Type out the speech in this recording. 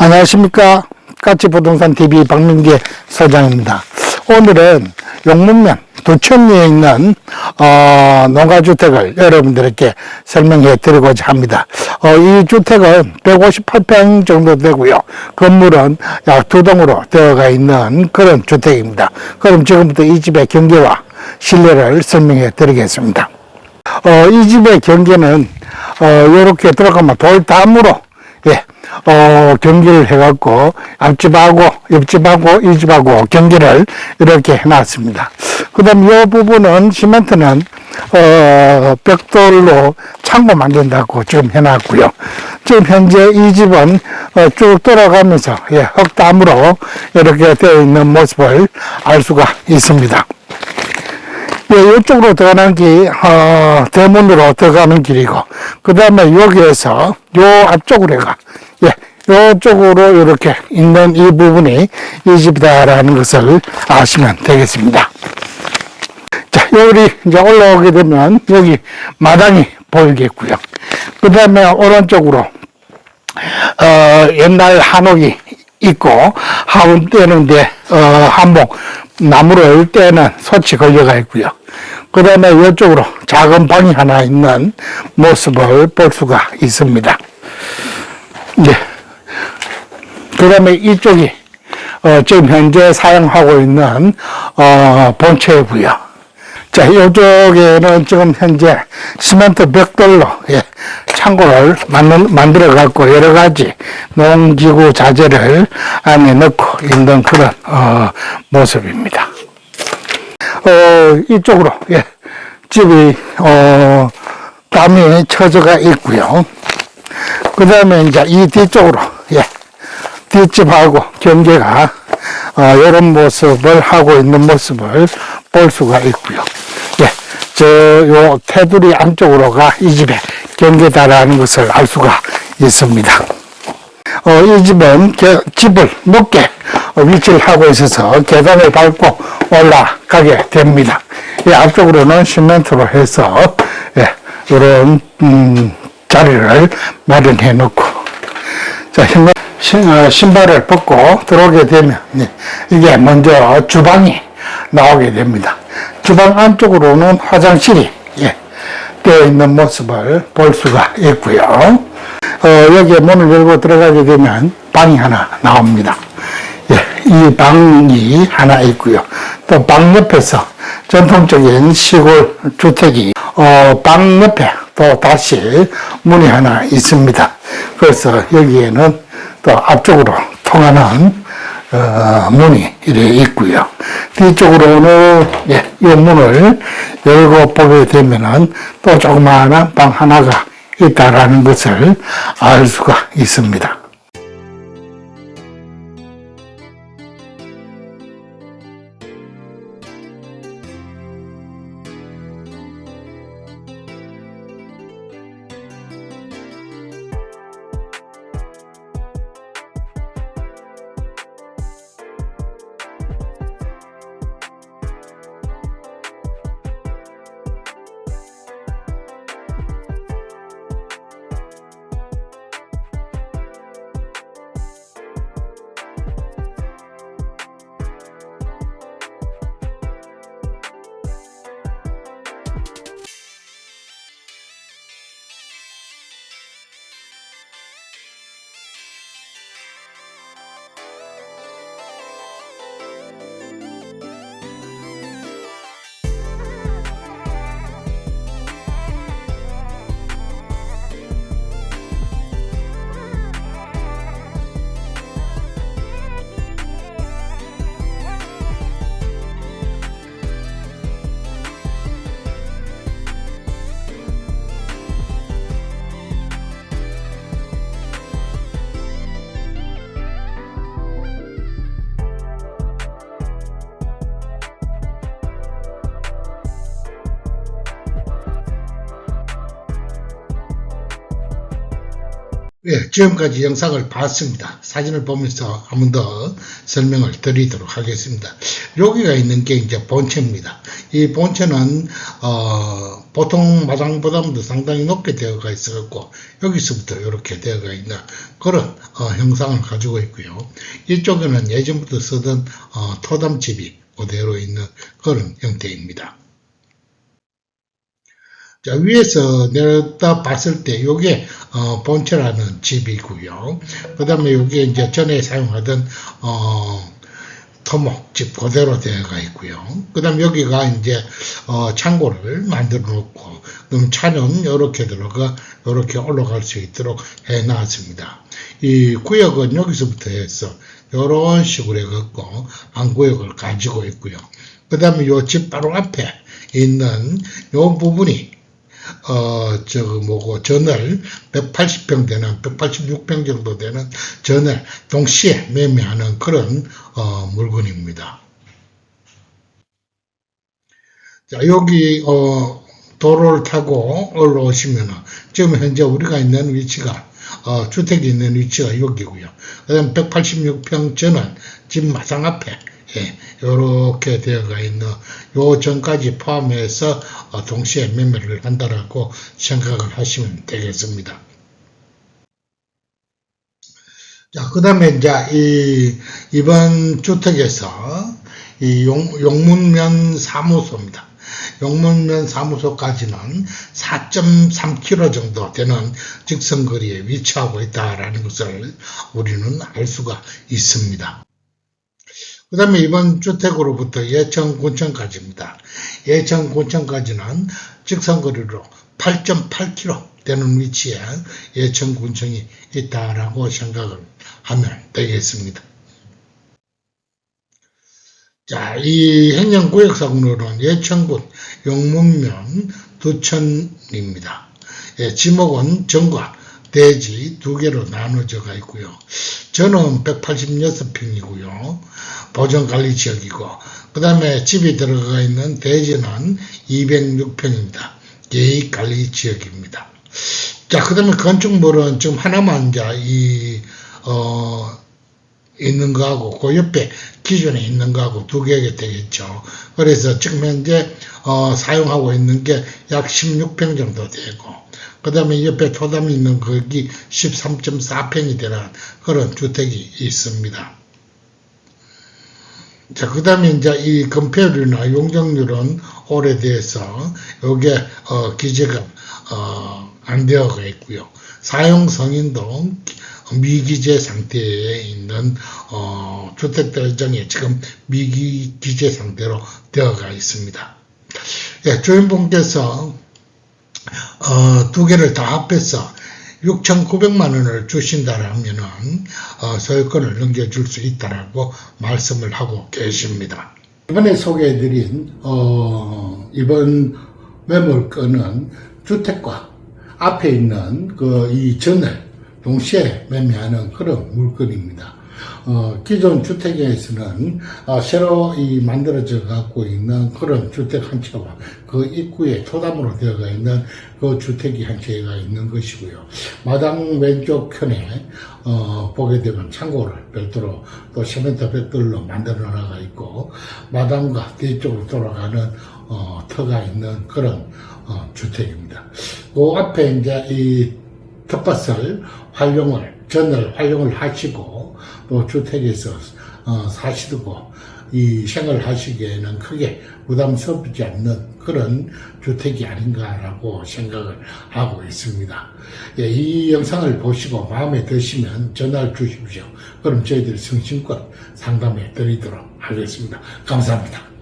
안녕하십니까. 까치부동산 TV 박민계 소장입니다. 오늘은 용문면 도천리에 있는 어, 농가주택을 여러분들에게 설명해 드리고자 합니다. 어, 이 주택은 158평 정도 되고요. 건물은 약 두 동으로 되어가 있는 그런 주택입니다. 그럼 지금부터 이 집의 경계와 실내를 설명해 드리겠습니다. 어, 이 집의 경계는 어, 이렇게 들어가면 돌담으로 예, 어, 경기를 해갖고 앞집하고 옆집하고 이 집하고 경기를 이렇게 해놨습니다. 그 다음 이 부분은 시멘트는 어, 벽돌로 창고 만든다고 지금 해놨고요. 지금 현재 이 집은 어, 쭉 돌아가면서 예, 흙담으로 이렇게 되어 있는 모습을 알 수가 있습니다. 예, 이쪽으로 들어가는 길, 어, 대문으로 들어가는 길이고, 그 다음에 여기에서 요 앞쪽으로 가, 예, 요쪽으로 이렇게 있는 이 부분이 이 집이다라는 것을 아시면 되겠습니다. 자, 여기 이제 올라오게 되면 여기 마당이 보이겠고요. 그 다음에 오른쪽으로 어, 옛날 한옥이 있고 하운 떼는데 어, 한복 나무를 떼는 소치 걸려가 있고요. 그 다음에 이쪽으로 작은 방이 하나 있는 모습을 볼 수가 있습니다. 이제 그 다음에 이쪽이 어, 지금 현재 사용하고 있는 어, 본체이고요. 자, 이쪽에는 지금 현재 시멘트 벽돌로 예, 창고를 만들, 만들어 갖고 여러 가지 농지구 자재를 안에 넣고 있는 그런 어, 모습입니다. 어, 이쪽으로 예, 집이 어, 담이 쳐져가 있고요. 그 다음에 이제 이 뒤쪽으로 예, 뒷집하고 경계가 어, 이런 모습을 하고 있는 모습을 볼 수가 있고요. 예, 저 요 테두리 안쪽으로가 이 집의 경계다라는 것을 알 수가 있습니다. 어, 이 집은 게- 집을 높게 어, 위치를 하고 있어서 계단을 밟고 올라가게 됩니다. 이 앞쪽으로는 시멘트로 해서 예, 이런 음, 자리를 마련해 놓고 자, 신발, 신, 어, 신발을 벗고 들어오게 되면, 예, 이게 먼저 주방이 나오게 됩니다. 주방 안쪽으로는 화장실이, 예, 되어 있는 모습을 볼 수가 있고요. 어, 여기에 문을 열고 들어가게 되면 방이 하나 나옵니다. 예, 이 방이 하나 있고요. 또 방 옆에서 전통적인 시골 주택이, 어, 방 옆에 또 다시 문이 하나 있습니다. 그래서 여기에는 또 앞쪽으로 통하는 어, 문이 이렇게 있고요. 뒤쪽으로는 예, 이 문을 열고 보게 되면은 또 조그마한 방 하나가 있다라는 것을 알 수가 있습니다. 예, 지금까지 영상을 봤습니다. 사진을 보면서 한 번 더 설명을 드리도록 하겠습니다. 여기가 있는 게 이제 본체입니다. 이 본체는 어, 보통 마당보다도 상당히 높게 되어가 있어갖고 여기서부터 이렇게 되어가 있는 그런 어, 형상을 가지고 있고요. 이쪽에는 예전부터 쓰던 어, 토담집이 그대로 있는 그런 형태입니다. 자, 위에서 내렸다 봤을 때, 요게, 어, 본체라는 집이고요. 그 다음에 요게 이제 전에 사용하던, 어, 토목집 그대로 되어가 있고요. 그 다음 여기가 이제, 어, 창고를 만들어 놓고, 그럼 차는 이렇게 들어가, 이렇게 올라갈 수 있도록 해 놨습니다. 이 구역은 여기서부터 해서, 이런 식으로 해갖고, 안구역을 가지고 있고요. 그 다음에 요 집 바로 앞에 있는 요 부분이, 어, 저, 뭐고, 전을 180평 되는, 186평 정도 되는 전을 동시에 매매하는 그런, 어, 물건입니다. 자, 여기, 어, 도로를 타고 올라오시면은, 지금 현재 우리가 있는 위치가, 어, 주택이 있는 위치가 여기고요. 그 다음 186평 전은 집 마당 앞에, 예, 요렇게 되어가 있는 요 전까지 포함해서 어, 동시에 매매를 한다라고 생각을 하시면 되겠습니다. 자, 그 다음에 이제 이, 이번 주택에서 이 용, 용문면 사무소입니다. 용문면 사무소까지는 4.3km 정도 되는 직선거리에 위치하고 있다라는 것을 우리는 알 수가 있습니다. 그 다음에 이번 주택으로부터 예천 군청까지입니다. 예천 군청까지는 직선거리로 8.8km 되는 위치에 예천 군청이 있다라고 생각을 하면 되겠습니다. 자, 이 행정구역상으로는 예천군 용문면 두천입니다. 예, 지목은 정과 대지 두 개로 나눠져 가 있고요. 저는 186평이고요. 보존관리 지역이고 그 다음에 집이 들어가 있는 대지는 206평입니다. 계획관리 지역입니다. 자, 그 다음에 건축물은 지금 하나만 이제 이, 어, 있는 거하고 그 옆에 기존에 있는 거하고 두 개가 되겠죠. 그래서 지금 현재 어, 사용하고 있는 게 약 16평 정도 되고 그 다음에 옆에 토담이 있는 거기 13.4평이 되는 그런 주택이 있습니다. 자, 그 다음에 이제 이 건폐율이나 용적률은 오래돼서 요게 어, 기재가 어, 안 되어가 있고요. 사용 성인도 미기재 상태에 있는 어, 주택들 중에 지금 미기재 상태로 되어가 있습니다. 예, 주인분께서 어, 두 개를 다 합해서 6,900만 원을 주신다라면은 어, 소유권을 넘겨줄 수 있다라고 말씀을 하고 계십니다. 이번에 소개해드린 어, 이번 매물건은 주택과 앞에 있는 그 이 전을 동시에 매매하는 그런 물건입니다. 어, 기존 주택에서는 어, 새로 이 만들어져 갖고 있는 그런 주택 한 채와 그 입구에 토담으로 되어가 있는 그 주택이 한 채가 있는 것이고요. 마당 왼쪽 편에 어, 보게 되면 창고를 별도로 또 시멘트 벽돌로 만들어 놔가 있고 마당과 뒤쪽으로 돌아가는 어, 터가 있는 그런 어, 주택입니다. 그 앞에 이제 이 텃밭을 활용을 전을 활용을 하시고 또 주택에서 어, 사시고 이 생활을 하시기에는 크게 부담스럽지 않는 그런 주택이 아닌가라고 생각을 하고 있습니다. 예, 이 영상을 보시고 마음에 드시면 전화를 주십시오. 그럼 저희들이 성심껏 상담해 드리도록 하겠습니다. 감사합니다.